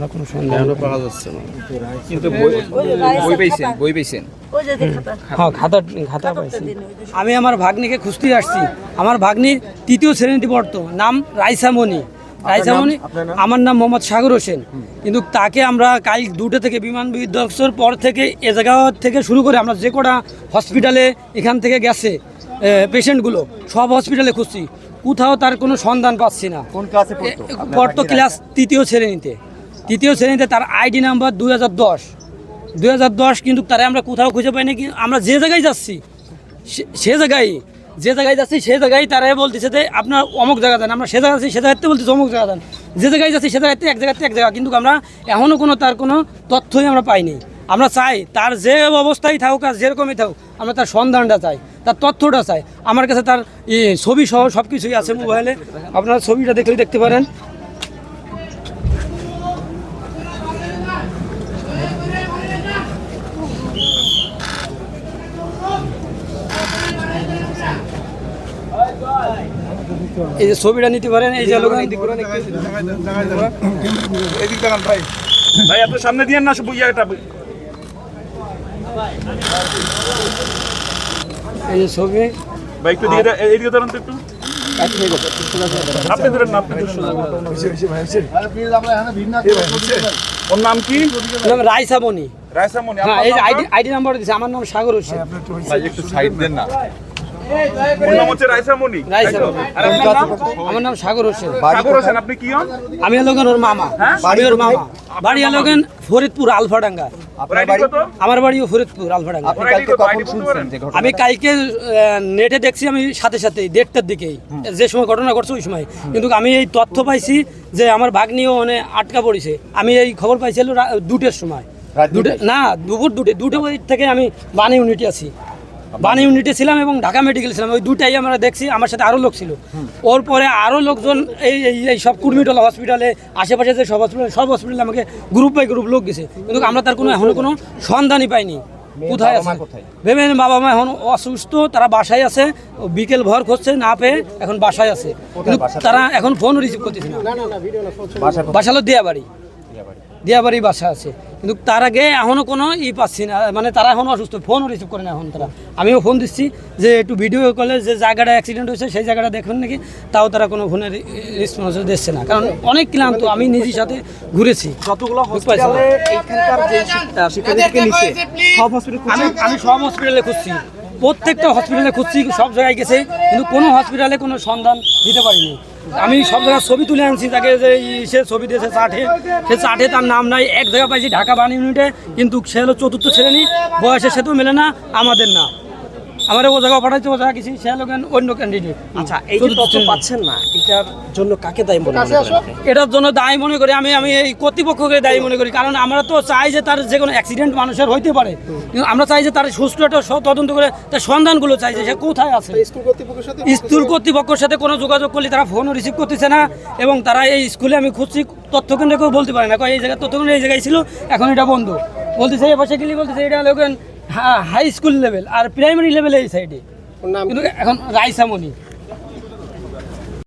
না কোনো সন্ধান পাওয়া যাচ্ছে না। কিন্তু বই বই হ্যাঁ খাতা খাতা পাইছি। আমি আমার ভাগ্নিকে খুঁজতে আসছি। আমার ভাগ্নির তৃতীয় শ্রেণীতে পড়তো নাম রাইসামণি রাইসামণি আমার নাম মোহাম্মদ সাগর হোসেন। কিন্তু তাকে আমরা কাল দুটো থেকে বিমান বিধ্বংসর পর থেকে এ জায়গা থেকে শুরু করে আমরা যে কটা হসপিটালে এখান থেকে গেছে পেশেন্টগুলো সব হসপিটালে খুঁজছি। কোথাও তার কোনো সন্ধান পাচ্ছি না। কোন ক্লাসে পড়তো? ক্লাস তৃতীয় শ্রেণীতে। তৃতীয় শ্রেণীতে তার আইডি নাম্বার দুই হাজার দশ। দুই হাজার দশ কিন্তু তারা আমরা কোথাও খুঁজে পাইনি কি আমরা যে জায়গায় যাচ্ছি সে- সে জায়গায় যে জায়গায় যাচ্ছি সে জায়গায় তারাই বলতেছে যে আপনার অমুক জায়গা দেন। আমরা সে জায়গা আছি সে জায়গাতে বলতেছে অমুক জায়গা দেন। যে জায়গায় যাচ্ছি সে জায়গাতে এক জায়গাতে এক জায়গা। কিন্তু আমরা এখনও কোনো তার কোনো তথ্যই আমরা পাইনি। আমরা চাই তার যে অবস্থায় থাকুক আর যেরকমই থাকুক আমরা তার সন্ধানটা চাই তার তথ্যটা চাই। আমার কাছে তার ই, ছবি সহ সব কিছুই আছে মোবাইলে। আপনারা ছবিটা দেখলে দেখতে পারেন। এই যে ছবিটা নিতে পারেন এই যে ভাই। ভাই আপনি সামনে দিয়ে না একটা এই যে ছবি। ভাই একটু দিকে এদিকে দাঁড়ান তো একটু। আপনি ধরেন আপনি ওর নাম কি? নাম রাইসাবনি রায়সামণি হ্যাঁ এই আইডি আইডি নাম্বার দিছে আমার নাম সাগর হোসেন। একটু সাইড দেন না। আমার নাম সাগর হোসেন। সাগর হোসেন আপনি কি হন? আমি হলোগেন ওর মামা। বাড়ি ওর মামা। বাড়ি ফরিদপুর আলফাডাঙ্গা। আমার বাড়িও ফরিদপুর আলফাডাঙ্গা। আমি কালকে নেটে দেখছি আমি সাথে সাথে দেড়টার দিকেই যে সময় ঘটনা ঘটছে ওই সময়। কিন্তু আমি এই তথ্য পাইছি যে আমার ভাগ্নিও মানে আটকা পড়েছে। আমি এই খবর পাইছিল দুটের সময়। দুটে না দুপুর দুটে দুটো থেকে আমি বানি ইউনিটে আছি। বানি ইউনিটে ছিলাম এবং ঢাকা মেডিকেল ছিলাম। ওই দুটাই আমরা দেখছি আমার সাথে আরও লোক ছিল। ওর পরে আরও লোকজন এই এই- সব কুর্মিটলা হসপিটালে আশেপাশে যে সব হসপিটাল সব হসপিটালে আমাকে গ্রুপ বাই গ্রুপ লোক গেছে। কিন্তু আমরা তার কোনো এখনও কোনো সন্ধানই পাইনি। কোথায় আছে? ভেবে নিন বাবা মা এখন অসুস্থ তারা বাসায় আছে বিকেল ভর খুঁজছে না পেয়ে এখন বাসায় আছে। তারা এখন ফোন রিসিভ করতেছে না। বাসা হলো দিয়াবাড়ি। দিয়াবাড়ি বাসা আছে। কিন্তু তার আগে এখনও কোনো ই পাচ্ছি না মানে তারা এখনও অসুস্থ ফোনও রিসিভ করে না এখন তারা। আমিও ফোন দিচ্ছি যে একটু ভিডিও কলে যে জায়গাটা অ্যাক্সিডেন্ট হয়েছে সেই জায়গাটা দেখুন নাকি তাও তারা কোনো ফোনের রেসপন্স দিচ্ছে না। কারণ অনেক ক্লান্ত আমি নিজের সাথে ঘুরেছি। যতগুলো। হসপিটালে এইখানকার যে শিক্ষা- সব হসপিটাল আমি আমি সব হসপিটালে খুঁজছি। প্রত্যেকটা হসপিটালে খুঁজছি, সব জায়গায় গেছে, কিন্তু কোনো হসপিটালে কোনো সন্ধান দিতে পারিনি। আমি সব জায়গায় ছবি তুলে আনছি, তাকে যে সে ছবি দিয়েছে চাটে, সে চাটে তার নাম নাই, এক জায়গায় পাইছি ঢাকা বান ইউনিটে, কিন্তু সে হলো চতুর্থ শ্রেণি বয়সের সেতু মেলে না, আমাদের না। আমার ও জায়গায় পাঠাইছে ও জায়গা কিছু সে হলো কেন অন্য ক্যান্ডিডেট আচ্ছা এই যে তথ্য পাচ্ছেন না এটার জন্য কাকে দায়ী মনে করেন এটার জন্য দায়ী মনে করি আমি আমি এই কর্তৃপক্ষকে দায়ী মনে করি। কারণ আমরা তো চাই যে তার যে কোনো অ্যাক্সিডেন্ট মানুষের হইতে পারে। কিন্তু আমরা চাই যে তার সুস্থ একটা তদন্ত করে তার সন্ধানগুলো চাই যে সে কোথায় আছে। স্কুল কর্তৃপক্ষের সাথে কোনো যোগাযোগ করলে তারা ফোনও রিসিভ করতেছে না এবং তারা এই স্কুলে আমি খুঁজছি তথ্য কেন্দ্রে কেউ বলতে পারে না। কয় এই জায়গায় তথ্য কেন্দ্র এই জায়গায় ছিল এখন এটা বন্ধ। বলতেছে এই পাশে গেলে বলতেছে এটা লোকেন হাই স্কুল লেভেল আর প্রাইমারি লেভেল এই সাইডে কিন্তু এখন রাইসামণি